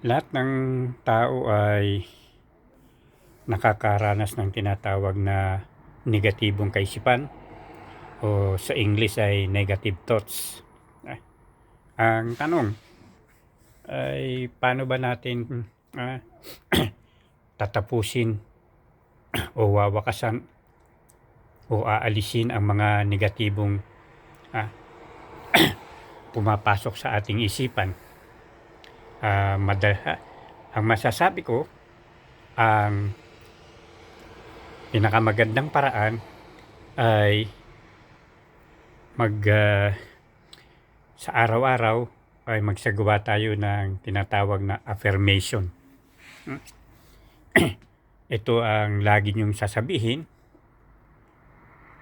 Lahat ng tao ay nakakaranas ng tinatawag na negatibong kaisipan o sa English ay negative thoughts. Ang tanong ay paano ba natin ah, tatapusin o wawakasan o aalisin ang mga negatibong ah, pumapasok sa ating isipan. Ah, madal- ah, ang masasabi ko, ang pinakamagandang paraan ay mag ah, sa araw-araw ay magsagawa tayo ng tinatawag na affirmation. Hmm? Ito ang lagi niyong sasabihin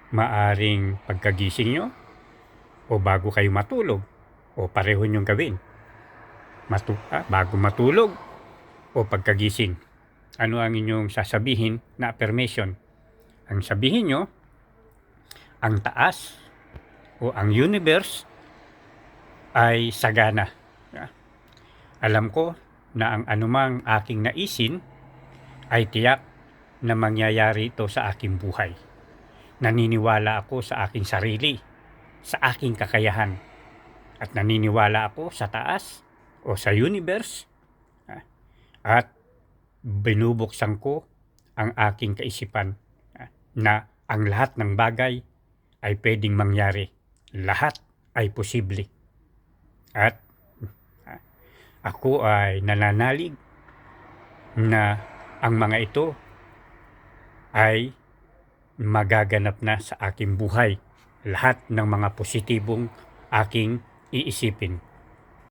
maaring pagkagising nyo o bago kayo matulog o pareho niyong gawin. Matu- ah, bago matulog o pagkagising. Ano ang inyong sasabihin na affirmation? Ang sabihin nyo, ang taas o ang universe ay sagana. Ah, Alam ko na ang anumang aking naisin ay tiyak na mangyayari ito sa aking buhay. Naniniwala ako sa aking sarili, sa aking kakayahan. At naniniwala ako sa taas o sa universe. ah, At binubuksan ko ang aking kaisipan ah, na ang lahat ng bagay ay pwedeng mangyari. Lahat ay posible. At ah, ako ay nananalig na ang mga ito ay magaganap na sa aking buhay. Lahat ng mga positibong aking iisipin.